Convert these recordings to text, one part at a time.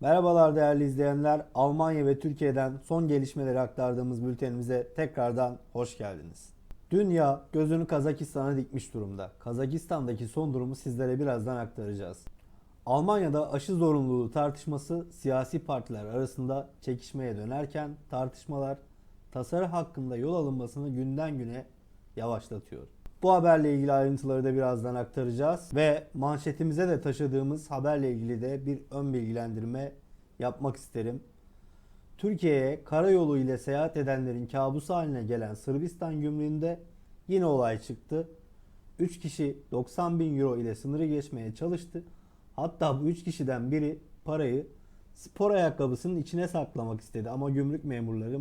Merhabalar değerli izleyenler. Almanya ve Türkiye'den son gelişmeleri aktardığımız bültenimize tekrardan hoş geldiniz. Dünya gözünü Kazakistan'a dikmiş durumda. Kazakistan'daki son durumu sizlere birazdan aktaracağız. Almanya'da aşı zorunluluğu tartışması siyasi partiler arasında çekişmeye dönerken tartışmalar tasarı hakkında yol alınmasını günden güne yavaşlatıyor. Bu haberle ilgili ayrıntıları da birazdan aktaracağız ve manşetimize de taşıdığımız haberle ilgili de bir ön bilgilendirme yapmak isterim. Türkiye'ye karayolu ile seyahat edenlerin kabusu haline gelen Sırbistan gümrüğünde yine olay çıktı. 3 kişi 90 bin euro ile sınırı geçmeye çalıştı. Hatta bu 3 kişiden biri parayı spor ayakkabısının içine saklamak istedi ama gümrük memurları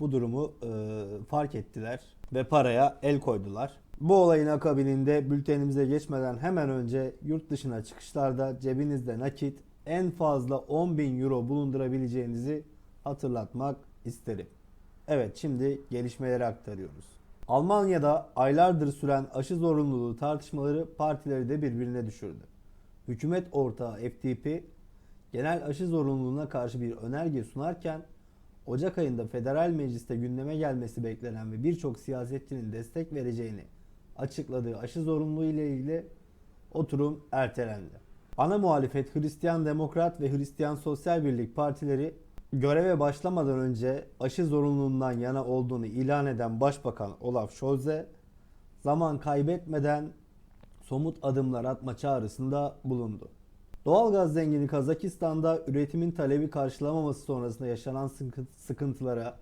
bu durumu e, fark ettiler ve paraya el koydular. Bu olayın akabininde bültenimize geçmeden hemen önce yurt dışına çıkışlarda cebinizde nakit en fazla 10 bin euro bulundurabileceğinizi hatırlatmak isterim. Evet şimdi gelişmeleri aktarıyoruz. Almanya'da aylardır süren aşı zorunluluğu tartışmaları partileri de birbirine düşürdü. Hükümet ortağı FDP genel aşı zorunluluğuna karşı bir önerge sunarken Ocak ayında federal mecliste gündeme gelmesi beklenen ve birçok siyasetçinin destek vereceğini açıkladığı aşı zorunluluğu ile ilgili oturum ertelendi. Ana muhalefet Hristiyan Demokrat ve Hristiyan Sosyal Birlik partileri göreve başlamadan önce aşı zorunluluğundan yana olduğunu ilan eden Başbakan Olaf Scholz'e zaman kaybetmeden somut adımlar atma çağrısında bulundu. Doğalgaz zengini Kazakistan'da üretimin talebi karşılamaması sonrasında yaşanan sıkı- sıkıntılara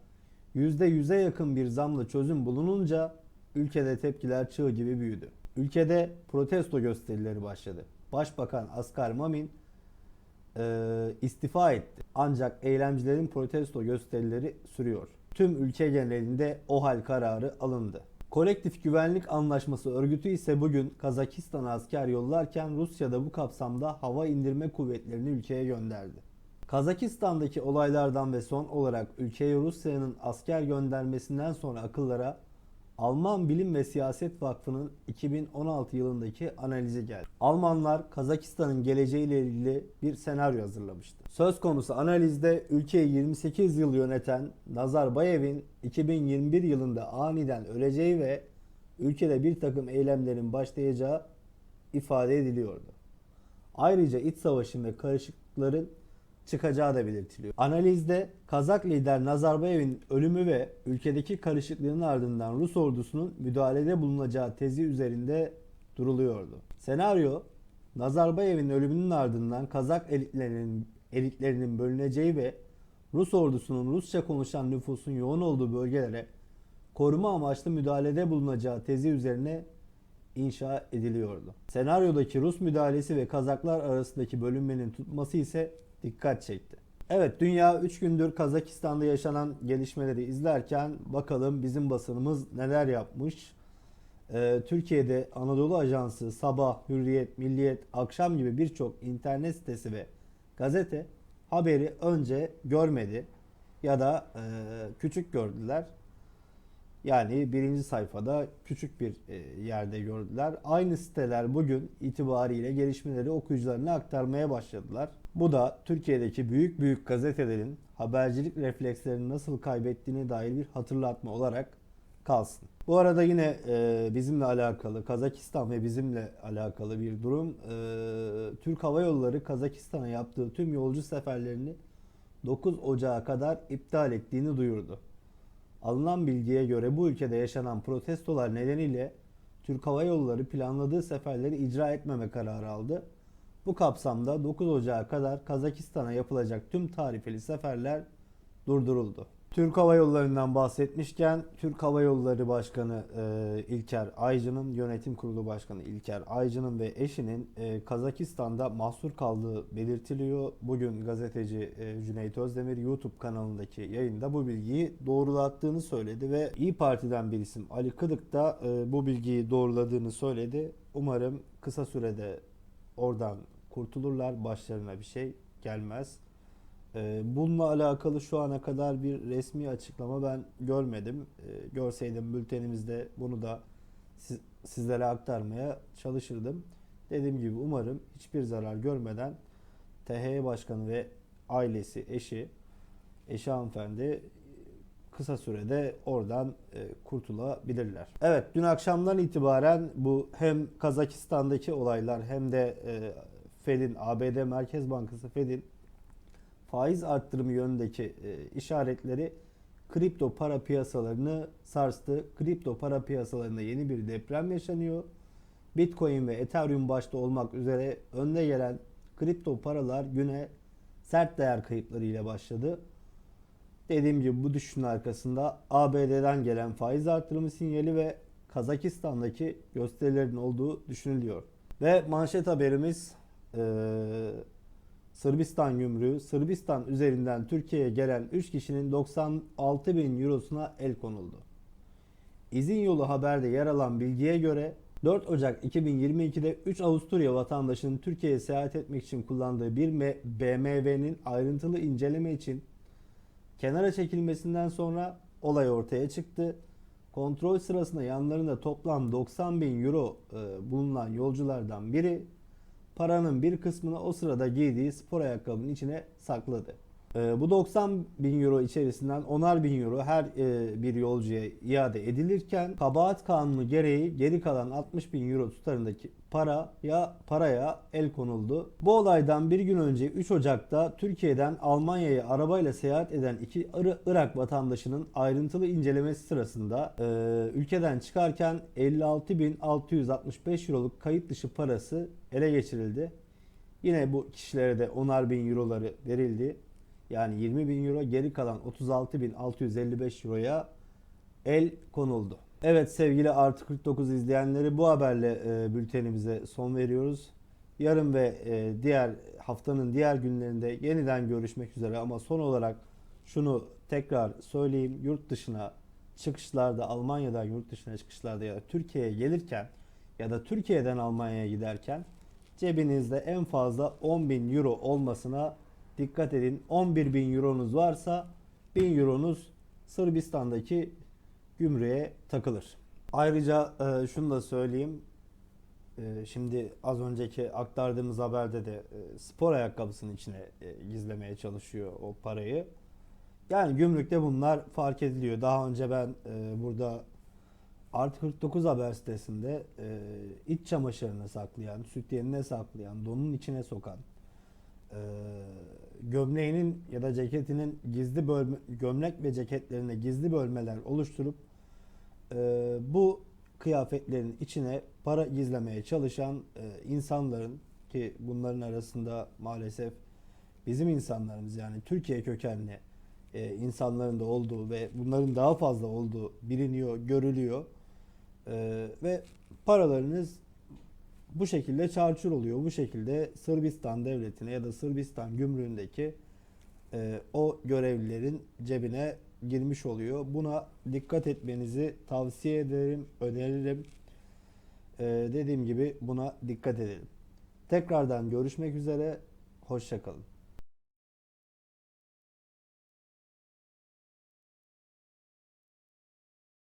%100'e yakın bir zamla çözüm bulununca ülkede tepkiler çığ gibi büyüdü. Ülkede protesto gösterileri başladı. Başbakan Asgar Mamin eee, istifa etti. Ancak eylemcilerin protesto gösterileri sürüyor. Tüm ülke genelinde o hal kararı alındı. Kolektif Güvenlik Anlaşması örgütü ise bugün Kazakistan'a asker yollarken Rusya da bu kapsamda hava indirme kuvvetlerini ülkeye gönderdi. Kazakistan'daki olaylardan ve son olarak ülkeye Rusya'nın asker göndermesinden sonra akıllara Alman Bilim ve Siyaset Vakfı'nın 2016 yılındaki analizi geldi. Almanlar Kazakistan'ın geleceğiyle ilgili bir senaryo hazırlamıştı. Söz konusu analizde ülkeyi 28 yıl yöneten Nazarbayev'in 2021 yılında aniden öleceği ve ülkede bir takım eylemlerin başlayacağı ifade ediliyordu. Ayrıca iç savaşın ve karışıklıkların çıkacağı da belirtiliyor. Analizde Kazak lider Nazarbayev'in ölümü ve ülkedeki karışıklığın ardından Rus ordusunun müdahalede bulunacağı tezi üzerinde duruluyordu. Senaryo Nazarbayev'in ölümünün ardından Kazak elitlerinin elitlerinin bölüneceği ve Rus ordusunun Rusça konuşan nüfusun yoğun olduğu bölgelere koruma amaçlı müdahalede bulunacağı tezi üzerine inşa ediliyordu. Senaryodaki Rus müdahalesi ve Kazaklar arasındaki bölünmenin tutması ise dikkat çekti. Evet dünya 3 gündür Kazakistan'da yaşanan gelişmeleri izlerken bakalım bizim basınımız neler yapmış. Ee, Türkiye'de Anadolu Ajansı, Sabah, Hürriyet, Milliyet, Akşam gibi birçok internet sitesi ve gazete haberi önce görmedi ya da e, küçük gördüler. Yani birinci sayfada küçük bir e, yerde gördüler. Aynı siteler bugün itibariyle gelişmeleri okuyucularına aktarmaya başladılar. Bu da Türkiye'deki büyük büyük gazetelerin habercilik reflekslerini nasıl kaybettiğine dair bir hatırlatma olarak kalsın. Bu arada yine e, bizimle alakalı, Kazakistan ve bizimle alakalı bir durum. E, Türk Hava Yolları Kazakistan'a yaptığı tüm yolcu seferlerini 9 Ocağı kadar iptal ettiğini duyurdu. Alınan bilgiye göre bu ülkede yaşanan protestolar nedeniyle Türk Hava Yolları planladığı seferleri icra etmeme kararı aldı. Bu kapsamda 9 Ocağı kadar Kazakistan'a yapılacak tüm tarifeli seferler durduruldu. Türk Hava Yolları'ndan bahsetmişken Türk Hava Yolları Başkanı e, İlker Aycı'nın yönetim kurulu başkanı İlker Aycı'nın ve eşinin e, Kazakistan'da mahsur kaldığı belirtiliyor. Bugün gazeteci e, Cüneyt Özdemir YouTube kanalındaki yayında bu bilgiyi doğrulattığını söyledi ve İyi Parti'den bir isim Ali Kıdık da e, bu bilgiyi doğruladığını söyledi. Umarım kısa sürede oradan kurtulurlar, başlarına bir şey gelmez. Ee, Bununla alakalı şu ana kadar bir resmi açıklama ben görmedim. Ee, Görseydim bültenimizde bunu da siz- sizlere aktarmaya çalışırdım. Dediğim gibi umarım hiçbir zarar görmeden THY Başkanı ve ailesi, eşi, eşi hanımefendi kısa sürede oradan e, kurtulabilirler. Evet dün akşamdan itibaren bu hem Kazakistan'daki olaylar hem de e, Fed'in ABD Merkez Bankası Fed'in faiz arttırımı yönündeki e, işaretleri kripto para piyasalarını sarstı. Kripto para piyasalarında yeni bir deprem yaşanıyor. Bitcoin ve Ethereum başta olmak üzere önde gelen kripto paralar güne sert değer kayıplarıyla başladı. Dediğim gibi bu düşüşün arkasında ABD'den gelen faiz artırımı sinyali ve Kazakistan'daki gösterilerin olduğu düşünülüyor. Ve manşet haberimiz eee, Sırbistan gümrüğü. Sırbistan üzerinden Türkiye'ye gelen 3 kişinin 96 bin eurosuna el konuldu. İzin yolu haberde yer alan bilgiye göre 4 Ocak 2022'de 3 Avusturya vatandaşının Türkiye'ye seyahat etmek için kullandığı bir BMW'nin ayrıntılı inceleme için kenara çekilmesinden sonra olay ortaya çıktı. Kontrol sırasında yanlarında toplam 90 bin euro e, bulunan yolculardan biri paranın bir kısmını o sırada giydiği spor ayakkabının içine sakladı. E, bu 90 bin euro içerisinden 10'ar bin euro her e, bir yolcuya iade edilirken kabahat kanunu gereği geri kalan 60 bin euro tutarındaki para ya paraya el konuldu. Bu olaydan bir gün önce 3 Ocak'ta Türkiye'den Almanya'ya arabayla seyahat eden iki Ir- Irak vatandaşının ayrıntılı incelemesi sırasında e, ülkeden çıkarken 56.665 euroluk kayıt dışı parası ele geçirildi. Yine bu kişilere de 10'ar bin euroları verildi. Yani 20 bin euro geri kalan 36.655 euroya el konuldu. Evet sevgili Artı 49 izleyenleri bu haberle e, bültenimize son veriyoruz. Yarın ve e, diğer haftanın diğer günlerinde yeniden görüşmek üzere ama son olarak şunu tekrar söyleyeyim. Yurt dışına çıkışlarda Almanya'dan yurt dışına çıkışlarda ya da Türkiye'ye gelirken ya da Türkiye'den Almanya'ya giderken cebinizde en fazla 10.000 euro olmasına dikkat edin. 11.000 euronuz varsa 1000 euronuz Sırbistan'daki gümrüğe takılır. Ayrıca e, şunu da söyleyeyim. E, şimdi az önceki aktardığımız haberde de e, spor ayakkabısının içine e, gizlemeye çalışıyor o parayı. Yani gümrükte bunlar fark ediliyor. Daha önce ben e, burada Artı 49 haber sitesinde e, iç çamaşırını saklayan, sütyenine saklayan, donun içine sokan, e, gömleğinin ya da ceketinin gizli bölme, gömlek ve ceketlerine gizli bölmeler oluşturup e, bu kıyafetlerin içine para gizlemeye çalışan e, insanların ki bunların arasında maalesef bizim insanlarımız yani Türkiye kökenli e, insanların da olduğu ve bunların daha fazla olduğu biliniyor, görülüyor. E, ve paralarınız bu şekilde çarçur oluyor. Bu şekilde Sırbistan devletine ya da Sırbistan gümrüğündeki e, o görevlilerin cebine girmiş oluyor. Buna dikkat etmenizi tavsiye ederim, öneririm. E, dediğim gibi buna dikkat edelim. Tekrardan görüşmek üzere. Hoşçakalın.